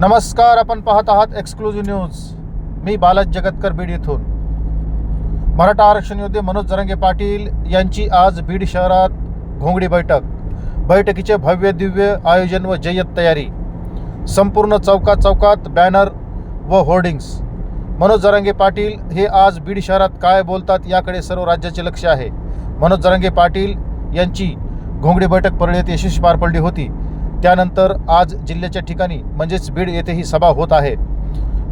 नमस्कार आपण पाहत आहात एक्सक्लुझिव्ह न्यूज मी बालाज जगतकर बीड येथून मराठा आरक्षण योद्धे मनोज जरंगे पाटील यांची आज बीड शहरात घोंगडी बैठक. बैठकीचे भव्य दिव्य आयोजन व जय्यत तयारी. संपूर्ण चौकात चौकात बॅनर व होर्डिंग्स मनोज जरांगे पाटील हे आज बीड शहरात काय बोलतात याकडे सर्व राज्याचे लक्ष आहे. मनोज जरांगे पाटील यांची घोंगडी बैठक परळीत यशस्वी पार पडली होती. त्यानंतर आज जिल्ह्याच्या ठिकाणी म्हणजेच बीड येथे ही सभा होत आहे.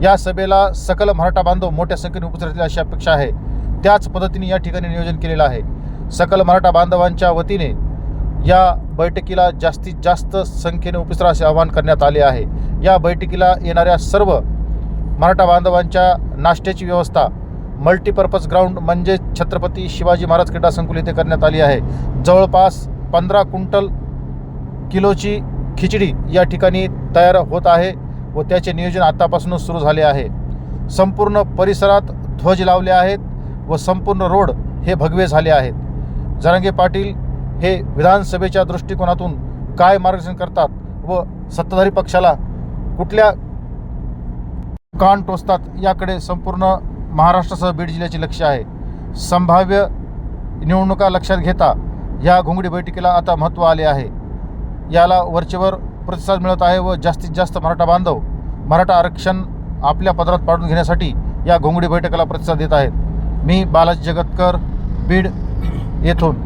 या सभेला सकल मराठा बांधव मोठ्या संख्येने उपस्थित अशी अपेक्षा आहे. त्याच पद्धतीने या ठिकाणी नियोजन केलेलं आहे. सकल मराठा बांधवांच्या वतीने या बैठकीला जास्तीत जास्त संख्येने उपस्थित असे आवाहन करण्यात आले आहे. या बैठकीला येणाऱ्या सर्व मराठा बांधवांच्या नाश्त्याची व्यवस्था मल्टीपर्पज ग्राउंड म्हणजे छत्रपती शिवाजी महाराज क्रीडा संकुल येथे करण्यात आली आहे. जवळपास पंधरा क्विंटल किलोची खिचडी या ठिकाणी तयार होत आहे व त्याचे नियोजन आतापासूनच सुरू झाले आहे. संपूर्ण परिसरात ध्वज लावले आहेत व संपूर्ण रोड हे भगवे झाले आहेत. जरांगे पाटील हे विधानसभेच्या दृष्टिकोनातून काय मार्गदर्शन करतात व सत्ताधारी पक्षाला कुठल्या कान टोचतात याकडे संपूर्ण महाराष्ट्रासह बीड जिल्ह्याचे लक्ष आहे. संभाव्य निवडणुका लक्षात घेता या घोंगडी बैठकीला आता महत्त्व आले आहे. याला वरचेवर प्रतिसाद मिळत आहे व जास्तीत जास्त मराठा बांधव मराठा आरक्षण आपल्या पदरात पाडून घेण्यासाठी या घोंगडी बैठकाला प्रतिसाद देत आहेत. मी बालाजी जगतकर बीड येथून.